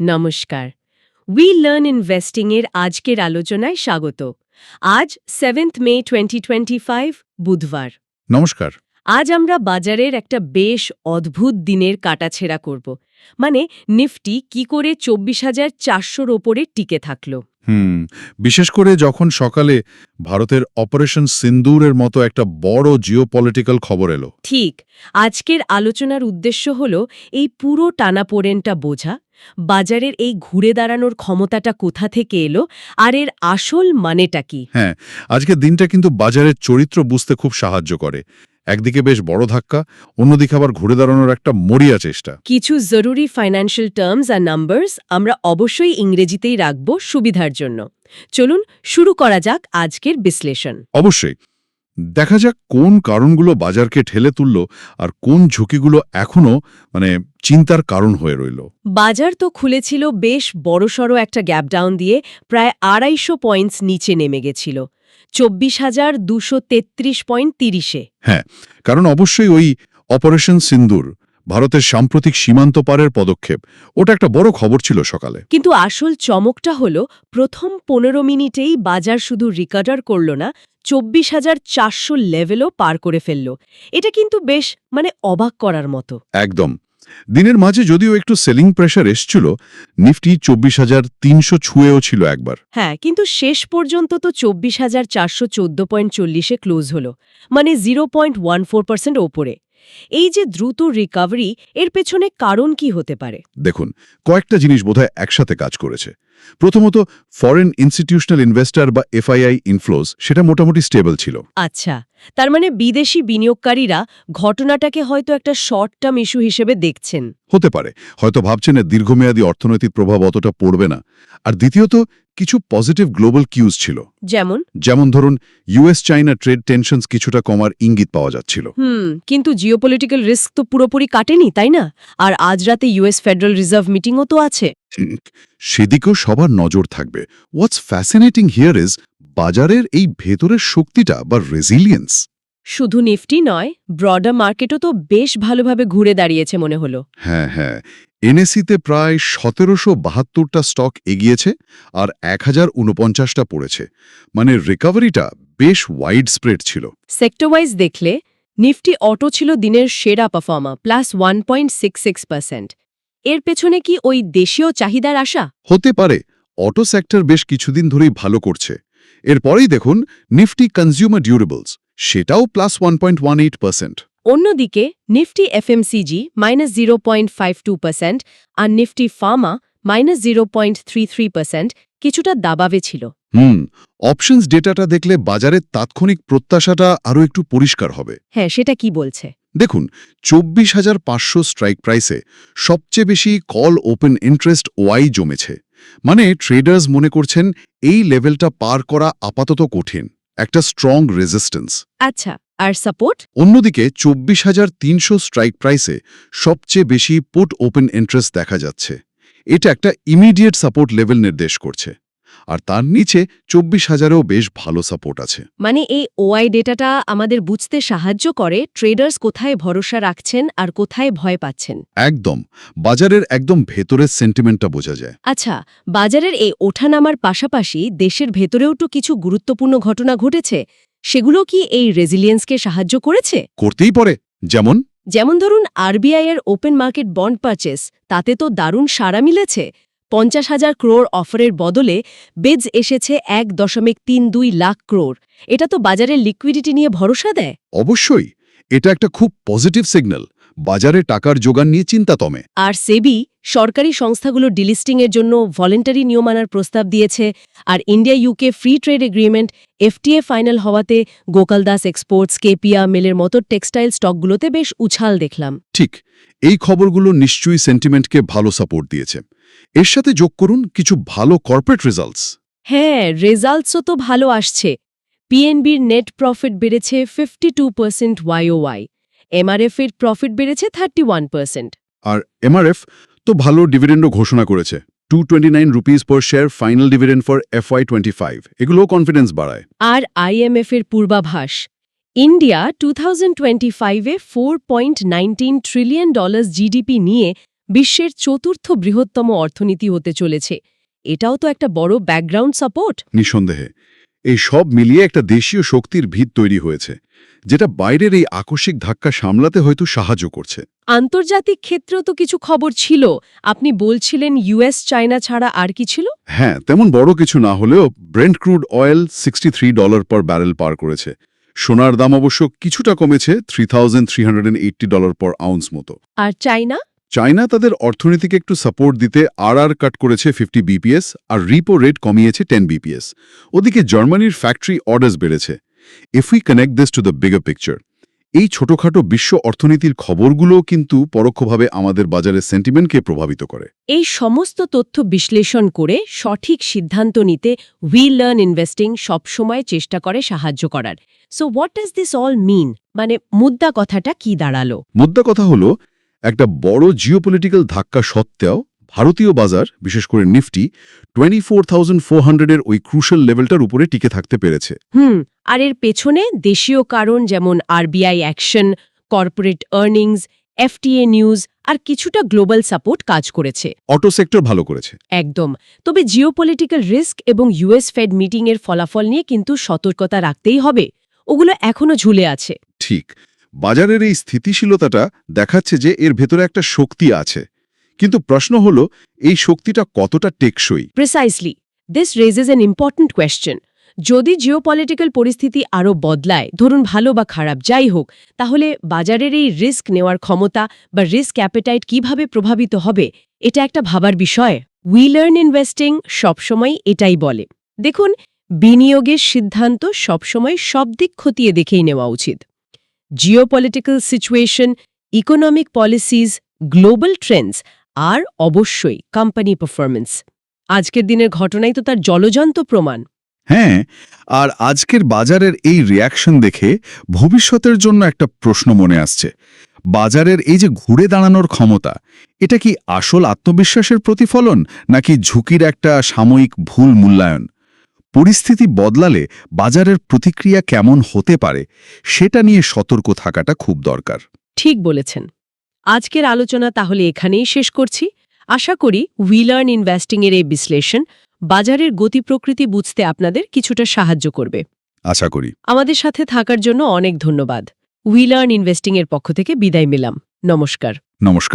নমস্কার। We learn investing এর আজকের আলোচনায় স্বাগত। আজ সেভেন্থ মে টোয়েন্টি বুধবার। নমস্কার। আজ আমরা বাজারের একটা বেশ অদ্ভুত দিনের কাটাছেড়া করব। মানে নিফটি কি করে চব্বিশ হাজার চারশোর ওপরে টিকে থাকল। হুম বিশেষ করে যখন সকালে ভারতের অপারেশন সিন্দুরের মতো একটা বড় জিওপলিটিক্যাল খবর এলো। ঠিক আজকের আলোচনার উদ্দেশ্য হল এই পুরো টানাপোড়েনটা বোঝা বাজারের এই ঘুরে দাঁড়ানোর ক্ষমতাটা কোথা থেকে এলো? আর এর আসল মানেটা কি? হ্যাঁ আজকের দিনটা কিন্তু বাজারের চরিত্র বুঝতে খুব সাহায্য করে। একদিকে বেশ বড় ধাক্কা অন্যদিকে আবার ঘুরে দাঁড়ানোর একটা মরিয়া চেষ্টা। কিছু জরুরি ফাইন্যান্সিয়াল টার্মস আর নাম্বারস আমরা অবশ্যই ইংরেজিতেই রাখব সুবিধার জন্য। চলুন শুরু করা যাক আজকের বিশ্লেষণ। অবশ্যই। দেখা যাক কোন কারণগুলো বাজারকে ঠেলে তুলল আর কোন ঝুঁকিগুলো এখনও মানে চিন্তার কারণ হয়ে রইল। বাজার তো খুলেছিল বেশ বড়সড় একটা গ্যাপ ডাউন দিয়ে প্রায় আড়াইশো পয়েন্টস নিচে নেমে গেছিল চব্বিশ হাজার দুশো তেত্রিশ পয়েন্ট তিরিশে। হ্যাঁ কারণ অবশ্যই ওই অপারেশন সিন্দুর ভারতের সাম্প্রতিক সীমান্ত পারের পদক্ষেপ। ওটা একটা বড় খবর ছিল সকালে। কিন্তু আসল চমকটা হল প্রথম পনেরো মিনিটেই বাজার শুধু রিকার্ডার করল না চব্বিশ হাজার চারশো লেভেলও পার করে ফেলল। এটা কিন্তু বেশ মানে অবাক করার মতো। একদম। দিনের মাঝে যদিও একটু সেলিং প্রেশার এসছিল নিফটি চব্বিশ হাজার তিনশো ছুঁয়েও ছিল একবার। হ্যাঁ কিন্তু শেষ পর্যন্ত তো চব্বিশ হাজার চারশো চোদ্দ পয়েন্ট চল্লিশে ক্লোজ হল। মানে zero point one four percent ওপরে। এই যে দ্রুত রিকাভারি এর পেছনে কারণ কি হতে পারে? দেখুন কয়েকটা জিনিস বোধহয় একসাথে কাজ করেছে। প্রথমত ফরেন ইনস্টিটিউশনাল ইনভেস্টর বা এফআইআই ইনফ্লোজ সেটা মোটামুটি স্টেবল ছিল। আচ্ছা তার মানে বিদেশি বিনিয়োগকারীরা ঘটনাটাকে হয়তো একটা শর্ট টার্ম ইস্যু হিসেবে দেখছেন। হতে পারে। হয়তো ভাবছেন এর দীর্ঘমেয়াদী অর্থনৈতিক প্রভাব অতটা পড়বে না। আর দ্বিতীয়ত কিছু পজিটিভ গ্লোবাল কিউজ ছিল। যেমন? যেমন ধরুন ইউএস চাইনা ট্রেড টেনশনস কিছুটা কমার ইঙ্গিত পাওয়া যাচ্ছিল। হুম কিন্তু জিওপলিটিক্যাল রিস্ক তো পুরোপুরি কাটেনি তাই না? আর আজ রাতে ইউএস ফেডারেল রিজার্ভ মিটিংও তো আছে। সেদিকেও সবার নজর থাকবে। হোয়াটস ফ্যাসিনেটিং হিয়ার ইজ বাজারের এই ভেতরের শক্তিটা বা রেজিলিয়েন্স শুধু নিফটি নয় ব্রডার মার্কেটও তো বেশ ভালোভাবে ঘুরে দাঁড়িয়েছে মনে হলো। হ্যাঁ হ্যাঁ। এনএসিতে প্রায় সতেরোশো বাহাত্তরটা স্টক এগিয়েছে আর এক হাজার উনপঞ্চাশটা পড়েছে। মানে রিকভারিটা বেশ ওয়াইড স্প্রেড ছিল। সেক্টর ওয়াইজ দেখলে নিফটি অটো ছিল দিনের সেরা performer plus one point six six percent এর পেছনে কি ওই দেশীয় চাহিদার আশা? হতে পারে। অটো সেক্টর বেশ কিছুদিন ধরেই ভালো করছে। এরপরেই দেখুন নিফটি কনজিউমার ডিউরেবলস সেটাও plus one point one eight percent অন্যদিকে Nifty FMCG minus zero point five two percent আর Nifty pharma minus zero point three three percent কিছুটা দাবাবে ছিল। হুম অপশনস ডেটাটা দেখলে বাজারের তাৎক্ষণিক প্রত্যাশাটা আরও একটু পরিষ্কার হবে। হ্যাঁ সেটা কি বলছে? দেখুন চব্বিশ হাজার পাঁচশো স্ট্রাইক প্রাইসে সবচেয়ে বেশি কল ওপেন ইন্টারেস্ট ওয়াই জমেছে। মানে ট্রেডার্স মনে করছেন এই লেভেলটা পার করা আপাতত কঠিন। একটা স্ট্রং রেজিস্ট্যান্স আচ্ছা আর সাপোর্ট অন্যদিকে চব্বিশ হাজার তিনশো স্ট্রাইক প্রাইসে সবচেয়ে বেশি পুট ওপেন ইন্টারেস্ট দেখা যাচ্ছে। এটা একটা ইমিডিয়েট সাপোর্ট লেভেল নির্দেশ করছে। আর তার নিচে চব্বিশ হাজারেও বেশ ভালো সাপোর্ট আছে। মানে এই ওআই ডেটাটা আমাদের বুঝতে সাহায্য করে ট্রেডার্স কোথায় ভরসা রাখছেন আর কোথায় ভয় পাচ্ছেন। একদম। বাজারের একদম ভেতরের সেন্টিমেন্টটা বোঝা যায়। আচ্ছা বাজারের এই ওঠানামার পাশাপাশি দেশের ভেতরেও তো কিছু গুরুত্বপূর্ণ ঘটনা ঘটেছে সেগুলো কি এই রেজিলিয়েন্সকে সাহায্য করেছে? করতেই পারে। যেমন? যেমন ধরুন আরবিআই এর ওপেন মার্কেট বন্ড পারচেস তাতে তো দারুণ সাড়া মিলেছে পঞ্চাশ হাজার ক্রোর অফারের বদলে বেজ এসেছে এক দশমিক তিন দুই লাখ ক্রোর এটা তো বাজারের লিকুইডিটি নিয়ে ভরসা দেয়? অবশ্যই। এটা একটা খুব পজিটিভ সিগন্যাল বাজারে টাকার যোগান নিয়ে চিন্তা তমে আর সেবি সরকারি সংস্থাগুলো ডিলিস্টিংয়ের জন্য ভলেন্টারি নিয়ম আনার প্রস্তাব দিয়েছে আর India UK free trade agreement FTA final হওয়াতে গোকালদাস এক্সপোর্টস কেপিয়া মেলের মতো টেক্সটাইল স্টকগুলোতে বেশ উছাল দেখলাম। ঠিক এই খবরগুলো নিশ্চয়ই সেন্টিমেন্টকে ভালো সাপোর্ট দিয়েছে। এর সাথে যোগ করুন কিছু ভালো কর্পোরেট রেজাল্টস হ্যাঁ রেজাল্টসও তো ভালো আসছে। পিএনবির নেট প্রফিট বেড়েছে fifty two percent YOY MRF এর প্রফিট বেড়েছে থার্টি ওয়ান পার্সেন্ট আর এমআরএফ তো ভালো ডিভিডেন্ডও ঘোষণা করেছে। Two twenty nine rupees per share final dividend for FI twenty five এগুলোও কনফিডেন্স বাড়ায়। আর আইএমএফ এর পূর্বাভাস। ইন্ডিয়া টু থাউজেন্ড টোয়েন্টি ফাইভে four point nineteen trillion dollars GDP নিয়ে বিশ্বের চতুর্থ বৃহত্তম অর্থনীতি হতে চলেছে। এটাও তো একটা বড় ব্যাকগ্রাউন্ড সাপোর্ট নিঃসন্দেহে। এই সব মিলিয়ে একটা দেশীয় শক্তির ভিত তৈরি হয়েছে যেটা বাইরের এই আকস্মিক ধাক্কা সামলাতে হয়তো সাহায্য করছে। আন্তর্জাতিক ক্ষেত্রেও তো কিছু খবর ছিল। আপনি বলছিলেন ইউএস চায়না ছাড়া আর কি ছিল? হ্যাঁ তেমন বড় কিছু না হলেও Brent crude oil sixty three dollar per barrel পার করেছে। সোনার দাম অবশ্য কিছুটা কমেছে থ্রি ডলার পর আউন্স মতো। আর চায়না? চায়না তাদের অর্থনীতিকে একটু সাপোর্ট দিতে আর আর কাট করেছে ফিফটি বিপিএস আর রিপো রেট কমিয়েছে টেন বিপিএস ওদিকে জার্মানির ফ্যাক্টরি অর্ডার্স বেড়েছে। If we connect this to the bigger picture এই ছোটখাটো বিশ্ব অর্থনীতির খবরগুলোও কিন্তু পরোক্ষভাবে আমাদের বাজারের সেন্টিমেন্টকে প্রভাবিত করে। এই সমস্ত তথ্য বিশ্লেষণ করে সঠিক সিদ্ধান্ত নিতে উই লার্ন ইনভেস্টিং সবসময় চেষ্টা করে সাহায্য করার। So what does this all mean মানে মুদ্রা কথাটা কি দাঁড়াল? মুদ্রা কথা হলো একটা বড় জিওপলিটিক্যাল ধাক্কা সত্ত্বেও ভারতীয় বাজার বিশেষ করে Nifty twenty four thousand four এর ওই ক্রুশাল লেভেলটার উপরে টিকে থাকতে পেরেছে। হুম আর এর পেছনে দেশীয় কারণ যেমন RBI action corporate earnings FTA news আর কিছুটা গ্লোবাল সাপোর্ট কাজ করেছে। অটো সেক্টর ভালো করেছে। একদম। তবে জিওপলিটিক্যাল রিস্ক এবং ইউএস ফেড মিটিংয়ের ফলাফল নিয়ে কিন্তু সতর্কতা রাখতেই হবে। ওগুলো এখনও ঝুলে আছে। ঠিক। বাজারের এই স্থিতিশীলতাটা দেখাচ্ছে যে এর ভেতরে একটা শক্তি আছে। কিন্তু প্রশ্ন হলো, এই শক্তিটা কতটা টেকসই? Precisely this raises an important question যদি জিওপলিটিক্যাল পরিস্থিতি আরও বদলায়, ধরুন ভালো বা খারাপ, যাই হোক, তাহলে বাজারের এই রিস্ক নেওয়ার ক্ষমতা বা রিস্ক অ্যাপেটাইট কীভাবে প্রভাবিত হবে, এটা একটা ভাবার বিষয়। উই লার্ন ইনভেস্টিং সবসময় এটাই বলে। দেখুন, বিনিয়োগের সিদ্ধান্ত সবসময় সব দিক খতিয়ে দেখেই নেওয়া উচিত। Geopolitical situation economic policies global trends আর অবশ্যই কোম্পানি পারফরমেন্স আজকের দিনের ঘটনাই তো তার জলজন্ত প্রমাণ। হ্যাঁ আর আজকের বাজারের এই রিয়াকশন দেখে ভবিষ্যতের জন্য একটা প্রশ্ন মনে আসছে। বাজারের এই যে ঘুরে দাঁড়ানোর ক্ষমতা, এটা কি আসল আত্মবিশ্বাসের প্রতিফলন নাকি ঝুঁকির একটা সাময়িক ভুল মূল্যায়ন? পরিস্থিতি বদলালে বাজারের প্রতিক্রিয়া কেমন হতে পারে সেটা নিয়ে সতর্ক থাকাটা খুব দরকার। ঠিক বলেছেন। আজকের আলোচনা তাহলে এখানেই শেষ করছি। আশা করি উইলার্ন ইনভেস্টিংয়ের এই বিশ্লেষণ বাজারের গতি প্রকৃতি বুঝতে আপনাদের কিছুটা সাহায্য করবে। আশা করি। আমাদের সাথে থাকার জন্য অনেক ধন্যবাদ। উইলার্ন ইনভেস্টিংয়ের পক্ষ থেকে বিদায় নিলাম। নমস্কার। নমস্কার।